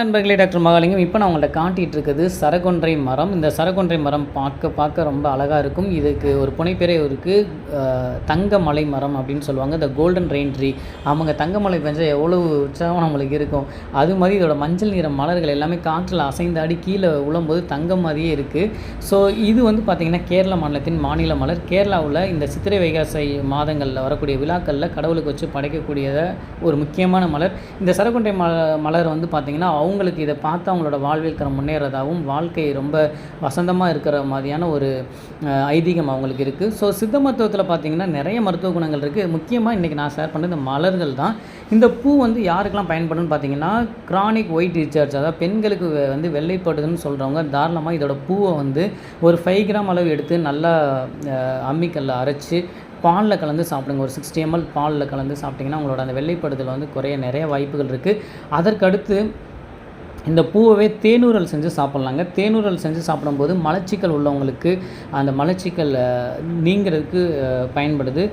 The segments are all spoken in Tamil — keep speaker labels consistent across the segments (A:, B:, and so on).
A: நண்பர்களே டாக்டர் மகாலிங்கம் இப்போ நான் உங்கள்ட்ட காட்டிகிட்டு இருக்குது சரகொன்றை மரம். இந்த சரகொன்றை மரம் பார்க்க பார்க்க ரொம்ப அழகாக இருக்கும். இதுக்கு ஒரு புனைப்பேரே இருக்குது தங்க மலை மரம் அப்படின்னு சொல்லுவாங்க. இந்த கோல்டன் ரெயின் ட்ரீ அவங்க தங்கமலை பெஞ்சால் எவ்வளவு உற்சாகம் நம்மளுக்கு இருக்கும். அது மாதிரி இதோட மஞ்சள் நிற மலர்கள் எல்லாமே காற்றில் அசைந்தாடி கீழே உழும்போது தங்கம் மாதிரியே இருக்குது ஸோ இது வந்து பார்த்திங்கன்னா கேரள மாநிலத்தின் மாநில மலர். கேரளாவில் இந்த சித்திரை வைகாசை மாதங்களில் வரக்கூடிய விழாக்களில் கடவுளுக்கு வச்சு படைக்கக்கூடியத ஒரு முக்கியமான மலர். இந்த சரகொன்றை மலர் வந்து பார்த்திங்கன்னா அவங்களுக்கு இதை பார்த்து அவங்களோட வாழ்வில் கரம் முன்னேறதாகவும் வாழ்க்கை ரொம்ப வசந்தமாக இருக்கிற மாதிரியான ஒரு ஐதீகம் அவங்களுக்கு இருக்குது ஸோ சித்த மருத்துவத்தில் பார்த்திங்கன்னா நிறைய மருத்துவ குணங்கள் இருக்குது முக்கியமாக இன்றைக்கி நான் ஷேர் பண்ண இந்த மலர்கள் தான். இந்த பூ வந்து யாருக்கெல்லாம் பயன்படும்னு பார்த்தீங்கன்னா கிரானிக் ஒயிட் ரீசார்ஜ் அதாவது பெண்களுக்கு வந்து வெள்ளைப்படுதுன்னு சொல்கிறவங்க தாராளமாக இதோட பூவை வந்து ஒரு ஃபைவ் கிராம் அளவு எடுத்து நல்லா அஹ், அம்மிக்கல்ல அரைச்சி பாலில் கலந்து சாப்பிடுங்க. ஒரு சிக்ஸ்டி எம்எல் பாலில் கலந்து சாப்பிட்டிங்கன்னா உங்களோட அந்த வெள்ளைப்படுதல் வந்து குறைய நிறைய வாய்ப்புகள் இருக்குது அதற்கடுத்து இந்த பூவவே தேனூரல் செஞ்சு சாப்பிட்லாங்க. தேனூரல் செஞ்சு சாப்பிடும்போது மலச்சிக்கல் உள்ளவங்களுக்கு அந்த மலச்சிக்கல் நீங்கிறதுக்கு பயன்படுது.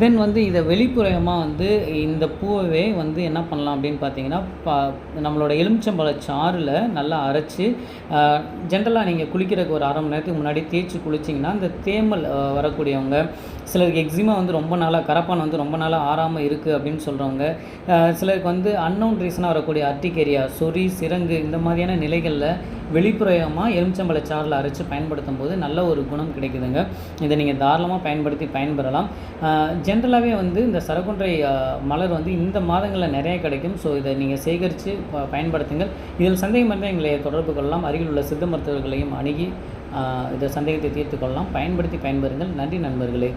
A: தென் வந்து இதை வெளிப்புறமாக வந்து இந்த பூவவே வந்து என்ன பண்ணலாம் அப்படின்னு பார்த்தீங்கன்னா ப நம்மளோட எலுமிச்சம்பழ சாறில் நல்லா அரைச்சி ஜென்ரலாக நீங்கள் குளிக்கிறதுக்கு ஒரு அரை மணி நேரத்துக்கு முன்னாடி தேய்ச்சி குளிச்சிங்கன்னா இந்த தேமல் வரக்கூடியவங்க சிலருக்கு எக்ஸிமா வந்து ரொம்ப நாளாக கரப்பான் வந்து ரொம்ப நாளாக ஆறாமல் இருக்குது அப்படின்னு சொல்கிறவங்க சிலருக்கு வந்து அன்னோன் ரீசனாக வரக்கூடிய அர்டிகேரியா சொறி கிழங்கு இந்த மாதிரியான நிலைகளில் வெளிப்புறமாக எலுமிச்சம்பழ சாறில் அரைச்சு பயன்படுத்தும் போது நல்ல ஒரு குணம் கிடைக்குதுங்க. இதை நீங்கள் தாராளமாக பயன்படுத்தி பயன்பெறலாம். ஜென்ரலாகவே வந்து இந்த சரக்குன்றை மலர் வந்து இந்த மாதங்களில் நிறைய கிடைக்கும். ஸோ இதை நீங்கள் சேகரித்து ப- பயன்படுத்துங்கள். இதில் சந்தேகம் இருந்தால் எங்களை தொடர்பு கொள்ளலாம். அருகில் உள்ள சித்த மருத்துவர்களையும் அணுகி இதை சந்தேகத்தை தீர்த்து கொள்ளலாம். பயன்படுத்தி பயன்பெறுங்கள். நன்றி நண்பர்களே.